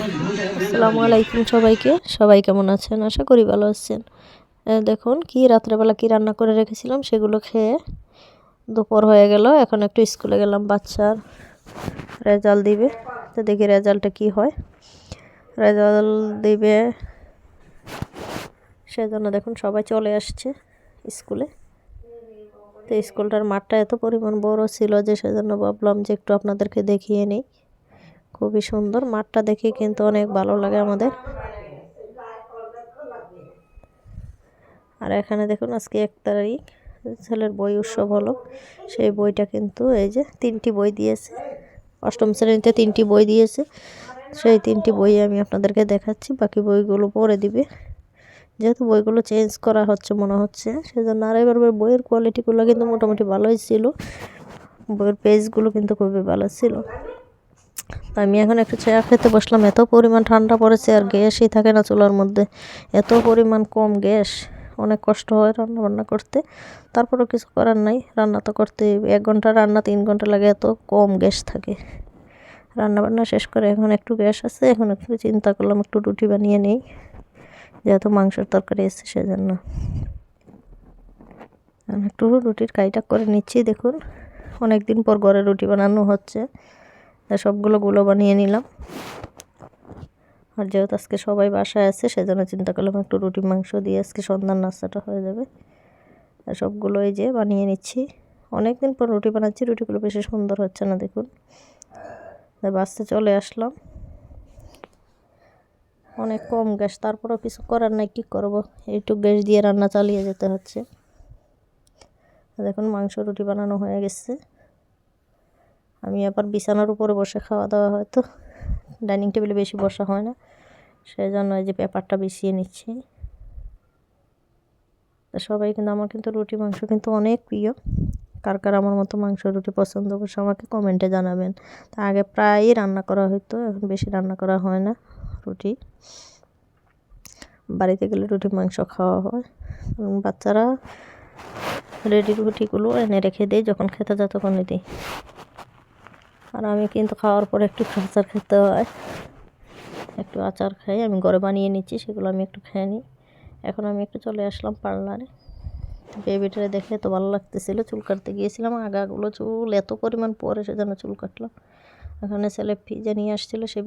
আসসালামু আলাইকুম সবাইকে। সবাই কেমন আছেন? আশা করি ভালো আছেন। দেখুন কি রাত্রেবেলা কি রান্না করে রেখেছিলাম সেগুলো খেয়ে দুপুর হয়ে গেল। এখন একটু স্কুলে গেলাম, বাচ্চার রেজাল্ট দিবে। তো দেখি রেজাল্টটা কি হয়। রেজাল্ট দিবে সেজন্য দেখুন সবাই চলে আসছে স্কুলে। তো স্কুলটার মাঠটা এত পরিমাণ বড় ছিল যে সেজন্য ভাবলাম যে একটু আপনাদেরকে দেখিয়ে নিই। খুবই সুন্দর। মাঠটা দেখে কিন্তু অনেক ভালো লাগে আমাদের। আর এখানে দেখুন আজকে এক তারিখ, ছেলের বই উৎসব হলো। সেই বইটা কিন্তু এই যে তিনটি বই দিয়েছে। অষ্টম শ্রেণীতে তিনটি বই দিয়েছে। সেই তিনটি বই আমি আপনাদেরকে দেখাচ্ছি। বাকি বইগুলো পরে দিবে। যেহেতু বইগুলো চেঞ্জ করা হচ্ছে মনে হচ্ছে, সেজন্য আর এবার বইয়ের কোয়ালিটিগুলো কিন্তু মোটামুটি ভালোই ছিল। বইয়ের পেজগুলো কিন্তু খুবই ভালো ছিল। আমি এখন একটু চা খেতে বসলাম। এত পরিমাণ ঠান্ডা পড়েছে আর গ্যাসই থাকে না চুলার মধ্যে। এত পরিমাণ কম গ্যাস। অনেক কষ্ট হয় রান্না বান্না করতে। তারপরেও কিছু করার নাই। রান্না তো করতে এক ঘণ্টা রান্না, তিন ঘণ্টা লাগে এত কম গ্যাস থাকে। রান্না বান্না শেষ করে এখন একটু গ্যাস আছে। এখন একটু চিন্তা করলাম একটু রুটি বানিয়ে নেই। যেহেতু মাংসের তরকারি এসছে সেজন্য। একটু রুটির কাইটা করে নিচ্ছি, দেখুন। অনেক দিন পর ঘরে রুটি বানানো হচ্ছে। সবগুলো গুলো বানিয়ে নিলাম। আর যেহেতু আজকে সবাই বাসায় আছে, সেজন্য চিন্তা করলাম একটু রুটি, মাংস দিয়ে আজকে সন্ধ্যার নাস্তাটা হয়ে যাবে। আর সবগুলো এই যে বানিয়ে নিচ্ছি। অনেক দিন পর রুটি বানাচ্ছি, রুটিগুলো বেশি সুন্দর হচ্ছে না দেখুন। বাসতে চলে আসলাম। অনেক কম গ্যাস, তারপরেও কিছু করার নাই, কী করব? একটু গ্যাস দিয়ে রান্না চালিয়ে যেতে হচ্ছে। দেখুন মাংস, রুটি বানানো হয়ে গেছে। আমি আবার বিছানার উপরে বসে খাওয়া দাওয়া হয়তো ডাইনিং টেবিলে বেশি বসা হয় না। সেই জন্য এই যে পেপারটা বিছিয়ে নিচ্ছি। সবাই কিন্তু, আমার কিন্তু রুটি, মাংস কিন্তু অনেক প্রিয়। কার কার আমার মতো মাংস, রুটি পছন্দ অবশ্য আমাকে কমেন্টে জানাবেন। তা আগে প্রায়ই রান্না করা হতো এখন বেশি রান্না করা হয় না রুটি। বাড়িতে গেলে রুটি, মাংস খাওয়া হয়। বাচ্চারা রেডি রুটিগুলো এনে রেখে দিই যখন খেতে যায় তখনই দিই আর আমি কিন্তু খাওয়ার পরে একটু আচার খেতে হয়। একটু আচার খাই, আমি ঘরে বানিয়ে নিচ্ছি, সেগুলো আমি একটু খেয়ে নিই। এখন আমি একটু চলে আসলাম পার্লারে। বেবিটারে দেখে তো ভালো লাগতেছিল, চুল কাটতে গিয়েছিলাম আগাগুলো চুল এত পরিমাণ পরে সেজন্য চুল কাটলাম। এখানে ছেলে যে নিয়ে আসছিল, সে